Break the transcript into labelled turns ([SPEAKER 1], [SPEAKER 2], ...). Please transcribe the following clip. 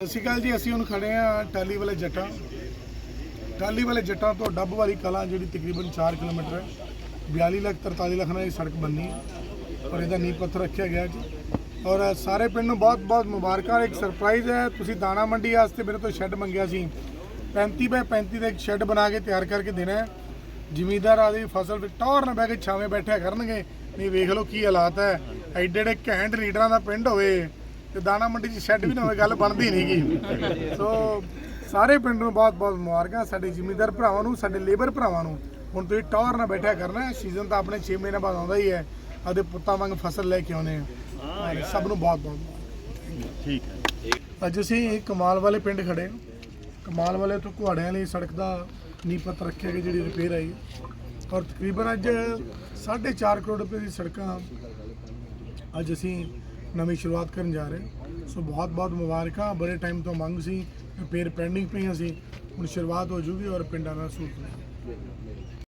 [SPEAKER 1] ਸਤਿ ਸ਼੍ਰੀ ਅਕਾਲ ਜੀ, ਅਸੀਂ ਹੁਣ ਖੜੇ ਆ ਟਾਲੀ ਵਾਲੇ ਜੱਟਾਂ। ਟਾਲੀ ਵਾਲੇ ਜੱਟਾਂ ਤੋਂ ਡੱਬ ਵਾਲੀ ਕਲਾ, ਜਿਹੜੀ ਤਕਰੀਬਨ 4 ਕਿਲੋਮੀਟਰ ਹੈ। 42 ਲੱਖ 43 ਲੱਖ ਨਾਲ ਇਹ ਸੜਕ ਬੰਨੀ ਹੈ ਔਰ ਇਹਦਾ ਨੀਂਹ ਪੱਥਰ ਰੱਖਿਆ ਗਿਆ ਜੀ। ਔਰ ਸਾਰੇ ਪਿੰਡ ਨੂੰ ਬਹੁਤ ਬਹੁਤ ਮੁਬਾਰਕਾਂ, ਇੱਕ ਸਰਪ੍ਰਾਈਜ਼ ਹੈ, ਤੁਸੀਂ ਦਾਣਾ ਮੰਡੀ ਵਾਸਤੇ ਮੇਰੇ ਤੋਂ ਸ਼ੈੱਡ ਮੰਗਿਆ ਸੀ। 35 ਬਾਏ 35 ਦਾ ਇੱਕ ਸ਼ੈੱਡ ਬਣਾ ਕੇ ਤਿਆਰ ਕਰਕੇ ਦੇਣਾ ਹੈ। ਜ਼ਿਮੀਂਦਾਰ ਆਦੀ ਫਸਲ ਵਿੱਚ ਟੌਰ ਨਾ ਬਹਿ ਕੇ ਛਾਵੇਂ ਬੈਠਿਆ ਕਰਨਗੇ। ਨਹੀਂ, ਵੇਖ ਲਓ ਕੀ ਹਾਲਾਤ ਹੈ। ਐਡੇ ਐਡੇ ਘੈਂਟ ਲੀਡਰਾਂ ਦਾ ਪਿੰਡ ਹੋਵੇ। ਤੇ ਦਾਣਾ ਮੰਡੀ 'ਚ ਸ਼ੈੱਡ ਵੀ ਨਾ ਹੋਵੇ ਗੱਲ ਬਣਦੀ ਨਹੀਂਗੀ ਸੋ ਸਾਰੇ ਪਿੰਡ ਨੂੰ ਬਹੁਤ ਬਹੁਤ ਮੁਬਾਰਕਾਂ ਸਾਡੇ ਜ਼ਿਮੀਂਦਾਰ ਭਰਾਵਾਂ ਨੂੰ ਸਾਡੇ ਲੇਬਰ ਭਰਾਵਾਂ ਨੂੰ। ਹੁਣ ਤੁਸੀਂ ਟੌਰ ਨਾ ਬੈਠਿਆ ਕਰਨਾ ਸੀਜ਼ਨ ਤਾਂ ਆਪਣੇ 6 ਮਹੀਨੇ ਬਾਅਦ ਆਉਂਦਾ ਹੀ ਹੈ। ਆਦੇ ਪੁੱਤਾਂ ਵਾਂਗ ਫਸਲ ਲੈ ਕੇ ਆਉਨੇ ਆ। ਸਭ ਨੂੰ ਬਹੁਤ ਬਹੁਤ।
[SPEAKER 2] ਠੀਕ ਹੈ।
[SPEAKER 1] ਅੱਜ ਅਸੀਂ ਕਮਾਲ ਵਾਲੇ ਪਿੰਡ ਖੜੇ ਕਮਾਲ ਵਾਲੇ ਤੋਂ ਕੁਹਾੜਿਆਂ ਲਈ ਸੜਕ ਦਾ ਨੀਂਹ ਪੱਥਰ ਰੱਖਿਆ ਗਿਆ ਜਿਹੜੀ ਰਿਪੇਅਰ ਆਈ। ਔਰ ਤਕਰੀਬਨ ਅੱਜ 4.5 ਕਰੋੜ ਰੁਪਏ ਦੀ ਸੜਕਾਂ ਅੱਜ ਅਸੀਂ ਨਵੀਂ ਸ਼ੁਰੂਆਤ ਕਰਨ ਜਾ ਰਹੇ ਸੋ ਬਹੁਤ ਬਹੁਤ ਮੁਬਾਰਕਾਂ ਬੜੇ ਟਾਈਮ ਤੋਂ ਮੰਗ ਸੀ ਰਿਪੇਅਰ ਪੈਂਡਿੰਗ ਪਈਆਂ ਸੀ ਹੁਣ ਸ਼ੁਰੂਆਤ ਹੋ ਜੂਗੀ ਔਰ ਪਿੰਡਾਂ ਦਾ ਸਹੂਲਤ